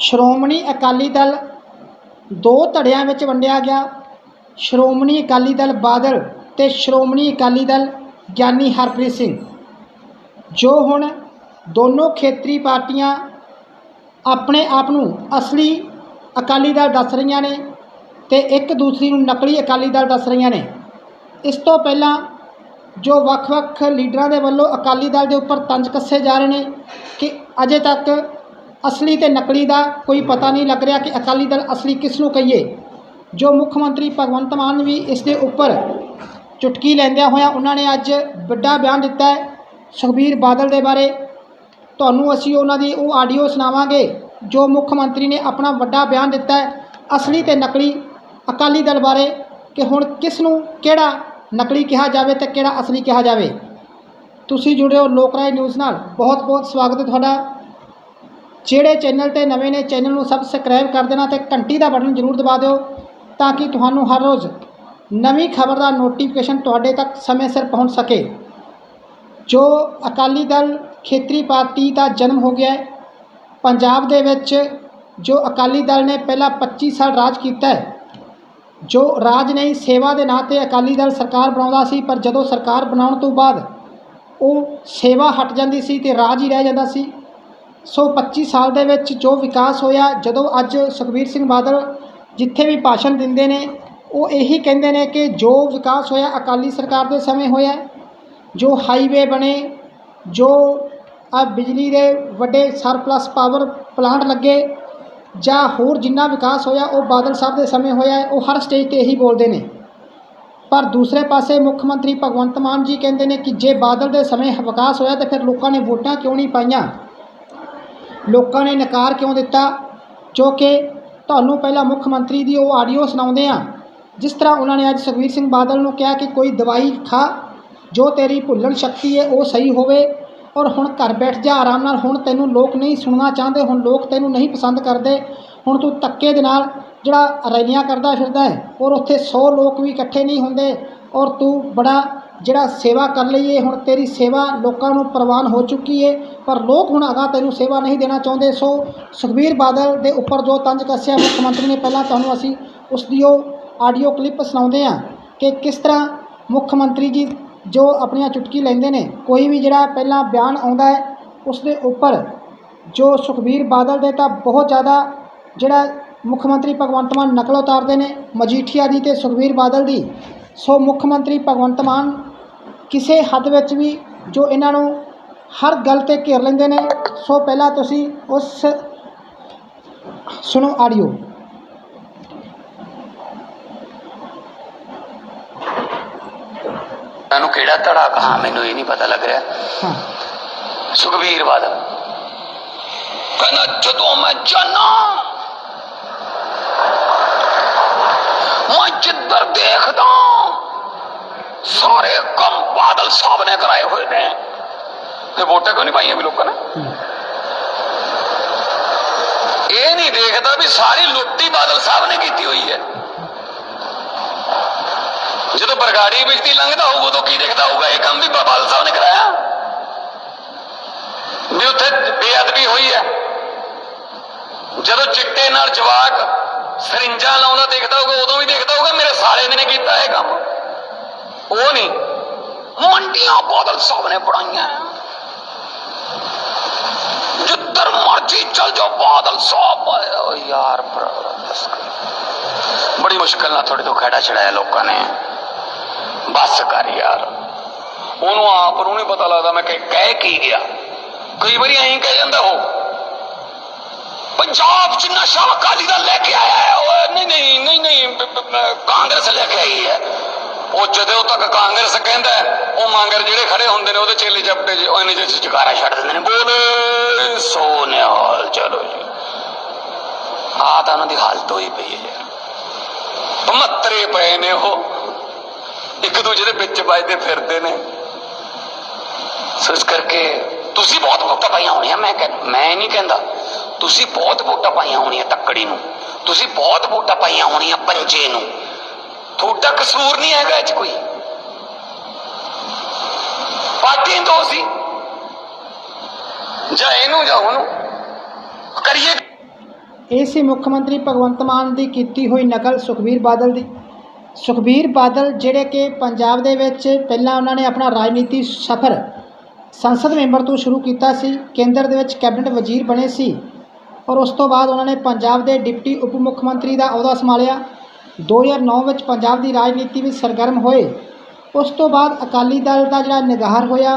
ਸ਼੍ਰੋਮਣੀ ਅਕਾਲੀ ਦਲ ਦੋ ਧੜਿਆਂ ਵਿੱਚ ਵੰਡਿਆ ਗਿਆ। ਸ਼੍ਰੋਮਣੀ ਅਕਾਲੀ ਦਲ ਬਾਦਲ ਤੇ ਸ਼੍ਰੋਮਣੀ ਅਕਾਲੀ ਦਲ ਗਿਆਨੀ ਹਰਪ੍ਰੀਤ ਸਿੰਘ। ਜੋ ਹੁਣ ਦੋਨੋਂ ਖੇਤਰੀ ਪਾਰਟੀਆਂ ਆਪਣੇ ਆਪ ਨੂੰ ਅਸਲੀ ਅਕਾਲੀ ਦਲ ਦੱਸ ਰਹੀਆਂ ਨੇ ਤੇ ਇੱਕ ਦੂਸਰੀ ਨੂੰ ਨਕਲੀ ਅਕਾਲੀ ਦਲ ਦੱਸ ਰਹੀਆਂ ਨੇ। ਇਸ ਤੋਂ ਪਹਿਲਾਂ ਜੋ ਵੱਖ-ਵੱਖ ਲੀਡਰਾਂ ਦੇ ਵੱਲੋਂ ਅਕਾਲੀ ਦਲ ਦੇ ਉੱਪਰ ਤੰਜ ਕੱਸੇ ਜਾ ਰਹੇ ਨੇ ਕਿ ਅਜੇ ਤੱਕ ਅਸਲੀ ਤੇ ਨਕਲੀ ਦਾ ਕੋਈ ਪਤਾ ਨਹੀਂ ਲੱਗ ਰਿਹਾ ਕਿ ਅਕਾਲੀ ਦਲ ਅਸਲੀ ਕਿਸ ਨੂੰ ਕਹੀਏ। ਜੋ ਮੁੱਖ ਮੰਤਰੀ ਭਗਵੰਤ ਮਾਨ ਵੀ ਇਸ ਦੇ ਉੱਪਰ ਚੁਟਕੀ ਲੈਂਦਿਆਂ ਹੋਇਆ ਉਹਨਾਂ ਨੇ ਅੱਜ ਵੱਡਾ ਬਿਆਨ ਦਿੱਤਾ ਹੈ ਸੁਖਬੀਰ ਬਾਦਲ ਦੇ ਬਾਰੇ। ਤੁਹਾਨੂੰ ਅਸੀਂ ਉਹਨਾਂ ਦੀ ਉਹ ਆਡੀਓ ਸੁਣਾਵਾਂਗੇ ਜੋ ਮੁੱਖ ਮੰਤਰੀ ਨੇ ਆਪਣਾ ਵੱਡਾ ਬਿਆਨ ਦਿੱਤਾ ਹੈ ਅਸਲੀ ਤੇ ਨਕਲੀ ਅਕਾਲੀ ਦਲ ਬਾਰੇ ਕਿ ਹੁਣ ਕਿਸ ਨੂੰ ਕਿਹੜਾ ਨਕਲੀ ਕਿਹਾ ਜਾਵੇ ਤੇ ਕਿਹੜਾ ਅਸਲੀ ਕਿਹਾ ਜਾਵੇ। ਤੁਸੀਂ ਜੁੜੇ ਹੋ ਲੋਕ ਰਾਏ ਨਿਊਜ਼ ਨਾਲ। ਬਹੁਤ ਬਹੁਤ ਸਵਾਗਤ ਹੈ ਤੁਹਾਡਾ। ਜਿਹੜੇ ਚੈਨਲ ਤੇ ਨਵੇਂ ਨੇ, ਚੈਨਲ ਨੂੰ ਸਬਸਕ੍ਰਾਈਬ ਕਰ ਦੇਣਾ ਤੇ ਘੰਟੀ ਦਾ ਬਟਨ ਜ਼ਰੂਰ ਦਬਾ ਦਿਓ ਤਾਂ ਕਿ ਤੁਹਾਨੂੰ ਹਰ ਰੋਜ਼ ਨਵੀਂ ਖਬਰ ਦਾ ਨੋਟੀਫਿਕੇਸ਼ਨ ਤੁਹਾਡੇ ਤੱਕ ਸਮੇਂ ਸਿਰ ਪਹੁੰਚ ਸਕੇ। ਜੋ ਅਕਾਲੀ ਦਲ ਖੇਤਰੀ ਪਾਰਟੀ ਦਾ ਜਨਮ ਹੋ ਗਿਆ ਹੈ, ਪੰਜਾਬ ਦੇ ਵਿੱਚ ਜੋ ਅਕਾਲੀ ਦਲ ਨੇ ਪਹਿਲਾਂ 25 ਸਾਲ ਰਾਜ ਕੀਤਾ ਹੈ, ਜੋ ਰਾਜ ਨਹੀਂ, ਸੇਵਾ ਦੇ ਨਾਂ ਤੇ ਅਕਾਲੀ ਦਲ ਸਰਕਾਰ ਬਣਾਉਂਦਾ ਸੀ, ਪਰ ਜਦੋਂ ਸਰਕਾਰ ਬਣਾਉਣ ਤੋਂ ਬਾਅਦ ਉਹ ਸੇਵਾ ਹਟ ਜਾਂਦੀ ਸੀ ਤੇ ਰਾਜ ਹੀ ਰਹਿ ਜਾਂਦਾ ਸੀ। ਸੋ 25 ਸਾਲ ਦੇ ਵਿੱਚ ਜੋ ਵਿਕਾਸ ਹੋਇਆ, ਜਦੋਂ ਅੱਜ ਸੁਖਬੀਰ ਸਿੰਘ ਬਾਦਲ ਜਿੱਥੇ ਵੀ ਭਾਸ਼ਣ ਦਿੰਦੇ ਨੇ, ਉਹ ਇਹੀ ਕਹਿੰਦੇ ਨੇ ਕਿ ਜੋ ਵਿਕਾਸ ਹੋਇਆ, ਅਕਾਲੀ ਸਰਕਾਰ ਦੇ ਸਮੇਂ ਹੋਇਆ, ਜੋ ਹਾਈਵੇ ਬਣੇ, ਜੋ ਆ ਬਿਜਲੀ ਦੇ ਵੱਡੇ ਸਰਪਲਸ ਪਾਵਰ ਪਲਾਂਟ ਲੱਗੇ, ਜਾਂ ਹੋਰ ਜਿੰਨਾ ਵਿਕਾਸ ਹੋਇਆ, ਉਹ ਬਾਦਲ ਸਾਹਿਬ ਦੇ ਸਮੇਂ ਹੋਇਆ, ਉਹ ਹਰ ਸਟੇਜ ਤੇ ਇਹੀ ਬੋਲਦੇ ਨੇ। ਪਰ ਦੂਸਰੇ ਪਾਸੇ ਮੁੱਖ ਮੰਤਰੀ ਭਗਵੰਤ ਮਾਨ ਜੀ ਕਹਿੰਦੇ ਨੇ ਕਿ ਜੇ ਬਾਦਲ ਦੇ ਸਮੇਂ ਵਿਕਾਸ ਹੋਇਆ, ਤਾਂ ਫਿਰ ਲੋਕਾਂ ਨੇ ਵੋਟਾਂ ਕਿਉਂ ਨਹੀਂ ਪਾਈਆਂ? ਲੋਕਾਂ ਨੇ ਨਕਾਰ ਕਿਉਂ ਦਿੱਤਾ? ਜੋ ਕਿ ਤੁਹਾਨੂੰ ਪਹਿਲਾਂ ਮੁੱਖ ਮੰਤਰੀ ਦੀ ਉਹ ਆਡੀਓ ਸੁਣਾਉਂਦੇ ਆ ਜਿਸ ਤਰ੍ਹਾਂ ਉਹਨਾਂ ਨੇ ਅੱਜ ਸੁਖਬੀਰ ਸਿੰਘ ਬਾਦਲ ਨੂੰ ਕਿਹਾ ਕਿ ਕੋਈ ਦਵਾਈ ਖਾ, ਜੋ ਤੇਰੀ ਭੁੱਲਣ ਸ਼ਕਤੀ ਹੈ, ਉਹ ਸਹੀ ਹੋਵੇ, ਔਰ ਹੁਣ ਘਰ ਬੈਠ ਜਾ, ਆਰਾਮ ਨਾਲ, ਹੁਣ ਤੈਨੂੰ ਲੋਕ ਨਹੀਂ ਸੁਣਨਾ ਚਾਹੁੰਦੇ, ਹੁਣ ਲੋਕ ਤੈਨੂੰ ਨਹੀਂ ਪਸੰਦ ਕਰਦੇ, ਹੁਣ ਤੂੰ ਧੱਕੇ ਦੇ ਨਾਲ ਜਿਹੜਾ ਰੈਲੀਆਂ ਕਰਦਾ ਫਿਰਦਾ ਹੈ, ਔਰ ਉੱਥੇ 100 ਲੋਕ ਵੀ ਇਕੱਠੇ ਨਹੀਂ ਹੁੰਦੇ, ਔਰ ਤੂੰ ਬੜਾ ਜਿਹੜਾ ਸੇਵਾ ਕਰ ਲਈ ਹੈ ਹੁਣ ਤੇਰੀ ਸੇਵਾ ਲੋਕਾਂ ਨੂੰ ਪ੍ਰਵਾਨ ਹੋ ਚੁੱਕੀ ਹੈ ਪਰ ਲੋਕ ਹੁਣ ਅਗਾ ਤੈਨੂੰ ਸੇਵਾ ਨਹੀਂ ਦੇਣਾ ਚਾਹੁੰਦੇ। ਸੋ ਸੁਖਬੀਰ ਬਾਦਲ ਦੇ ਉੱਪਰ ਜੋ ਤੰਜ ਕੱਸਿਆ, ਮੁੱਖ ਮੰਤਰੀ ਨੇ ਪਹਿਲਾਂ ਤੁਹਾਨੂੰ ਅਸੀਂ ਉਸ ਦੀ ਉਹ ਆਡੀਓ ਕਲਿੱਪ ਸੁਣਾਉਂਦੇ ਹਾਂ ਕਿ ਕਿਸ ਤਰ੍ਹਾਂ ਮੁੱਖ ਮੰਤਰੀ ਜੀ ਜੋ ਆਪਣੀਆਂ ਚੁਟਕੀ ਲੈਂਦੇ ਨੇ, ਕੋਈ ਵੀ ਜਿਹੜਾ ਪਹਿਲਾਂ ਬਿਆਨ ਆਉਂਦਾ ਹੈ, ਉਸ ਦੇ ਉੱਪਰ ਜੋ ਸੁਖਬੀਰ ਬਾਦਲ ਦੇ ਤਾਂ ਬਹੁਤ ਜ਼ਿਆਦਾ ਜਿਹੜਾ ਮੁੱਖ ਮੰਤਰੀ ਭਗਵੰਤ ਮਾਨ ਨਕਲ ਉਤਾਰਦੇ ਨੇ, ਮਜੀਠੀਆ ਦੀ ਤੇ ਸੁਖਬੀਰ ਬਾਦਲ ਦੀ। ਸੋ ਮੁੱਖ ਮੰਤਰੀ ਭਗਵੰਤ ਮਾਨ ਕਿਸੇ ਹੱਦ ਵਿੱਚ ਵੀ ਜੋ ਇਹਨਾਂ ਨੂੰ ਹਰ ਗੱਲ ਤੇ ਘੇਰ ਲੈਂਦੇ ਨੇ ਸੋ ਪਹਿਲਾਂ ਤੁਸੀਂ ਉਸ ਸੁਣੋ ਆਡੀਓ। ਮੈਨੂੰ ਕਿਹੜਾ ਧੜਾ ਕਹਾ ਮੈਨੂੰ ਇਹ ਨਹੀਂ ਪਤਾ ਲੱਗ ਰਿਹਾ। ਹਾਂ। ਸੁਖਬੀਰ ਬਾਦਲ। ਕਹਿੰਦਾ ਜਦੋਂ ਮੈਂ ਜਾਨਾ ਮੈਂ ਜਿੱਧਰ ਦੇਖਦਾ ਸਾਰੇ ਕੰਮ ਬਾਦਲ ਸਾਹਿਬ ਨੇ ਕਰਾਏ ਹੋਏ ਨੇ। ਤੇ ਵੋਟਾਂ ਕਿਉਂ ਨਹੀਂ ਪਾਈਆਂ ਵੀ ਲੋਕਾਂ ਨੇ? ਇਹ ਨਹੀਂ ਦੇਖਦਾ ਵੀ ਸਾਰੀ ਲੁੱਟੀ ਬਾਦਲ ਸਾਹਿਬ ਨੇ ਕੀਤੀ ਹੋਈ ਹੈ। ਜਦੋਂ ਬਰਗਾੜੀ ਬਿਜਤੀ ਲੰਘਦਾ ਹੋਊਗਾ ਉਦੋਂ ਕੀ ਦੇਖਦਾ ਹੋਊਗਾ? ਇਹ ਕੰਮ ਵੀ ਬਾਦਲ ਸਾਹਿਬ ਨੇ ਕਰਾਇਆ। ਵੀ ਉੱਥੇ ਬੇਅਦਬੀ ਹੋਈ ਹੈ। ਜਦੋਂ ਚਿੱਟੇ ਨਾਲ ਜਵਾਕ ਸਰਿੰਜਾਂ ਲਾਉਂਦਾ ਦੇਖਦਾ ਹੋਊਗਾ, ਉਦੋਂ ਵੀ ਦੇਖਦਾ ਹੋਊਗਾ, ਮੇਰੇ ਸਾਲੇ ਨੇ ਕੀਤਾ ਇਹ ਕੰਮ। ਉਹ ਨਹੀਂ। ਮੰਡੀਆਂ ਬਾਦਲ ਸਾਹਿਬ ਨੇ ਬਣਾਈਆਂ ਜਿੱਧਰ ਮਰਜ਼ੀ ਚਲ ਜਾਓ ਬਾਦਲ ਸਾਹਿਬ ਆਏ ਓ ਯਾਰ ਭਰਾ ਦੱਸ ਕਰ। ਬੜੀ ਮੁਸ਼ਕਲ ਨਾਲ ਤੁਹਾਡੇ ਤੋਂ ਖੜਾ ਛੜਾਇਆ ਲੋਕਾਂ ਨੇ ਬਸ ਕਰ ਯਾਰ ਉਹਨੂੰ ਆਪ ਨੂੰ ਨਹੀਂ ਪਤਾ ਲੱਗਦਾ ਮੈਂ ਕਿ ਕਹਿ ਕੀ ਗਿਆ ਕਈ ਵਾਰੀ ਐਂ ਕਹਿ ਜਾਂਦਾ ਉਹ ਪੰਜਾਬ ਚ ਨਸ਼ਾ ਅਕਾਲੀ ਦਾ ਲੈ ਕੇ ਆਇਆ ਹੈ ਓਏ ਉਹ ਜਦੋਂ ਤੱਕ ਕਾਂਗਰਸ ਕਹਿੰਦਾ ਉਹ ਮੰਗਰ ਜਿਹੜੇ ਖੜੇ ਹੁੰਦੇ ਨੇ ਉਹਦੇ ਚੇਲੇ ਜਪਟੇ ਜੇ ਉਹਨੇ ਜਿਹਾ ਚਕਾਰਾ ਛੱਡ ਦਿੰਦੇ ਨੇ। ਬੋਲੇ ਸੋ ਨਿਹਾਲ ਚਲੋ ਜੀ। ਆ ਤਾਂ ਉਹਨਾਂ ਦੀ ਹਾਲਤ ਹੋਈ ਪਈ ਹੈ ਯਾਰ। ਮੱਤਰੇ ਪਏ ਨੇ ਉਹ। ਇੱਕ ਦੂਜੇ ਦੇ ਵਿੱਚ ਵੱਜਦੇ ਫਿਰਦੇ ਨੇ। ਸੋ ਇਸ ਕਰਕੇ ਤੁਸੀਂ ਬਹੁਤ ਵੋਟਾਂ ਪਾਈਆਂ ਹੋਣੀਆਂ, ਮੈਂ ਕਹਿ, ਮੈਂ ਨਹੀਂ ਕਹਿੰਦਾ। ਤੁਸੀਂ ਬਹੁਤ ਵੋਟਾਂ ਪਾਈਆਂ ਹੋਣੀਆਂ ਤੱਕੜੀ ਨੂੰ। ਤੁਸੀਂ ਬਹੁਤ ਵੋਟਾਂ ਪਾਈਆਂ ਹੋਣੀਆਂ ਪੰਜੇ ਨੂੰ। ਤੁਹਾਡਾ ਕਸੂਰ ਨਹੀਂ ਹੈਗਾ ਇਹ ਚ ਕੋਈ। ਪਾਰਟੀ ਤੋਂ ਸੀ। ਜਾਂ ਇਹਨੂੰ ਜਾਂ ਉਹਨੂੰ। ਕਰੀਏ। ਇਹ ਸੀ ਮੁੱਖ ਮੰਤਰੀ ਭਗਵੰਤ ਮਾਨ ਦੀ ਕੀਤੀ ਹੋਈ ਨਕਲ ਸੁਖਬੀਰ ਬਾਦਲ ਦੀ। ਸੁਖਬੀਰ ਬਾਦਲ ਜਿਹੜੇ ਕਿ ਪੰਜਾਬ ਦੇ ਵਿੱਚ ਪਹਿਲਾਂ ਉਹਨਾਂ ਨੇ ਆਪਣਾ ਰਾਜਨੀਤੀ ਸਫ਼ਰ ਸੰਸਦ ਮੈਂਬਰ ਤੋਂ ਸ਼ੁਰੂ ਕੀਤਾ ਸੀ, ਕੇਂਦਰ ਦੇ ਵਿੱਚ ਕੈਬਨਿਟ ਵਜ਼ੀਰ ਬਣੇ ਸੀ ਔਰ ਉਸ ਤੋਂ ਬਾਅਦ ਉਹਨਾਂ ਨੇ ਪੰਜਾਬ ਦੇ ਡਿਪਟੀ ਉਪ ਮੁੱਖ ਮੰਤਰੀ ਦਾ ਅਹੁਦਾ ਸੰਭਾਲਿਆ। 2009 ਵਿੱਚ ਪੰਜਾਬ ਦੀ ਰਾਜਨੀਤੀ ਵਿੱਚ ਸਰਗਰਮ ਹੋਏ, ਉਸ ਤੋਂ ਬਾਅਦ ਅਕਾਲੀ ਦਲ ਦਾ ਜਿਹੜਾ ਨਿਗਾਰ ਹੋਇਆ,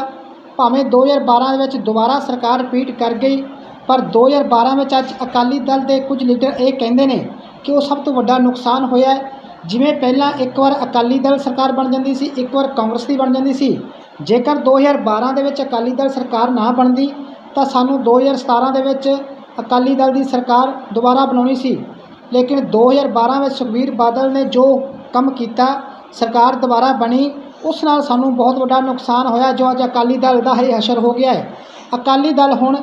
ਭਾਵੇਂ 2012 ਦੇ ਵਿੱਚ ਦੁਬਾਰਾ ਸਰਕਾਰ ਰਿਪੀਟ ਕਰ ਗਈ, ਪਰ 2012 ਵਿੱਚ ਅੱਜ ਅਕਾਲੀ ਦਲ ਦੇ ਕੁਝ ਲੀਡਰ ਇਹ ਕਹਿੰਦੇ ਨੇ ਕਿ ਉਹ ਸਭ ਤੋਂ ਵੱਡਾ ਨੁਕਸਾਨ ਹੋਇਆ ਜਿਵੇਂ ਪਹਿਲਾਂ ਇੱਕ ਵਾਰ ਅਕਾਲੀ ਦਲ ਸਰਕਾਰ ਬਣ ਜਾਂਦੀ ਸੀ, ਇੱਕ ਵਾਰ ਕਾਂਗਰਸ ਦੀ ਬਣ ਜਾਂਦੀ ਸੀ। ਜੇਕਰ 2012 ਦੇ ਵਿੱਚ ਅਕਾਲੀ ਦਲ ਸਰਕਾਰ ਨਾ ਬਣਦੀ, ਤਾਂ ਸਾਨੂੰ 2017 ਦੇ ਵਿੱਚ ਅਕਾਲੀ ਦਲ ਦੀ ਸਰਕਾਰ ਦੁਬਾਰਾ ਬਣਾਉਣੀ ਸੀ। ਲੇਕਿਨ 2012 ਵਿੱਚ ਸੁਖਬੀਰ ਬਾਦਲ ਨੇ ਜੋ ਕੰਮ ਕੀਤਾ, ਸਰਕਾਰ ਦੁਬਾਰਾ ਬਣੀ, ਉਸ ਨਾਲ ਸਾਨੂੰ ਬਹੁਤ ਵੱਡਾ ਨੁਕਸਾਨ ਹੋਇਆ, ਜੋ ਅੱਜ ਅਕਾਲੀ ਦਲ ਦਾ ਹੀ ਹਸ਼ਰ ਹੋ ਗਿਆ ਹੈ। ਅਕਾਲੀ ਦਲ ਹੁਣ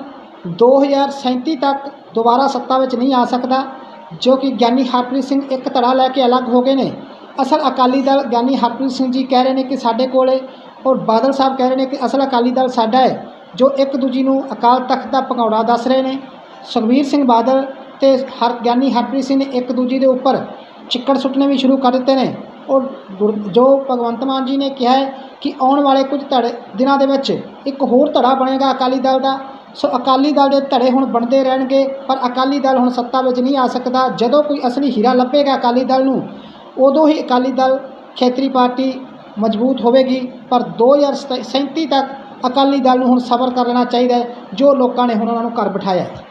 2037 ਤੱਕ ਦੁਬਾਰਾ ਸੱਤਾ ਵਿੱਚ ਨਹੀਂ ਆ ਸਕਦਾ, ਜੋ ਕਿ ਗਿਆਨੀ ਹਰਪ੍ਰੀਤ ਸਿੰਘ ਇੱਕ ਧੜਾ ਲੈ ਕੇ ਅਲੱਗ ਹੋ ਗਏ ਨੇ। ਅਸਲ ਅਕਾਲੀ ਦਲ ਗਿਆਨੀ ਹਰਪ੍ਰੀਤ ਸਿੰਘ ਜੀ ਕਹਿ ਰਹੇ ਨੇ ਕਿ ਸਾਡੇ ਕੋਲੇ ਔਰ ਬਾਦਲ ਸਾਹਿਬ ਕਹਿ ਰਹੇ ਨੇ ਕਿ ਅਸਲ ਅਕਾਲੀ ਦਲ ਸਾਡਾ ਹੈ, ਜੋ ਇੱਕ ਦੂਜੀ ਨੂੰ ਅਕਾਲ ਤਖਤ ਦਾ ਭਗੌੜਾ ਦੱਸ ਰਹੇ ਨੇ। ਸੁਖਬੀਰ ਸਿੰਘ ਬਾਦਲ ਤੇ ਹਰ ਗਿਆਨੀ ਹਰਪ੍ਰੀਤ ਸਿੰਘ ਨੇ ਇੱਕ ਦੂਜੇ ਦੇ ਉੱਪਰ ਚਿੱਕੜ ਸੁੱਟਣੇ ਵੀ ਸ਼ੁਰੂ ਕਰ ਦਿੱਤੇ ਨੇ। ਔਰ ਗੁਰ- ਜੋ ਭਗਵੰਤ ਮਾਨ ਜੀ ਨੇ ਕਿਹਾ ਹੈ ਕਿ ਆਉਣ ਵਾਲੇ ਕੁਝ ਧੜੇ, ਦਿਨਾਂ ਦੇ ਵਿੱਚ ਇੱਕ ਹੋਰ ਧੜਾ ਬਣੇਗਾ ਅਕਾਲੀ ਦਲ ਦਾ। ਸੋ ਅਕਾਲੀ ਦਲ ਦੇ ਧੜੇ ਹੁਣ ਬਣਦੇ ਰਹਿਣਗੇ, ਪਰ ਅਕਾਲੀ ਦਲ ਹੁਣ ਸੱਤਾ ਵਿੱਚ ਨਹੀਂ ਆ ਸਕਦਾ। ਜਦੋਂ ਕੋਈ ਅਸਲੀ ਹੀਰਾ ਲੱਭੇਗਾ ਅਕਾਲੀ ਦਲ ਨੂੰ, ਉਦੋਂ ਹੀ ਅਕਾਲੀ ਦਲ ਖੇਤਰੀ ਪਾਰਟੀ ਮਜ਼ਬੂਤ ਹੋਵੇਗੀ। ਪਰ 2037 ਤੱਕ ਅਕਾਲੀ ਦਲ ਨੂੰ ਹੁਣ ਸਬਰ ਕਰ ਲੈਣਾ ਚਾਹੀਦਾ ਜੋ ਲੋਕਾਂ ਨੇ ਹੁਣ ਉਹਨਾਂ ਨੂੰ ਘਰ ਬਿਠਾਇਆ ਹੈ।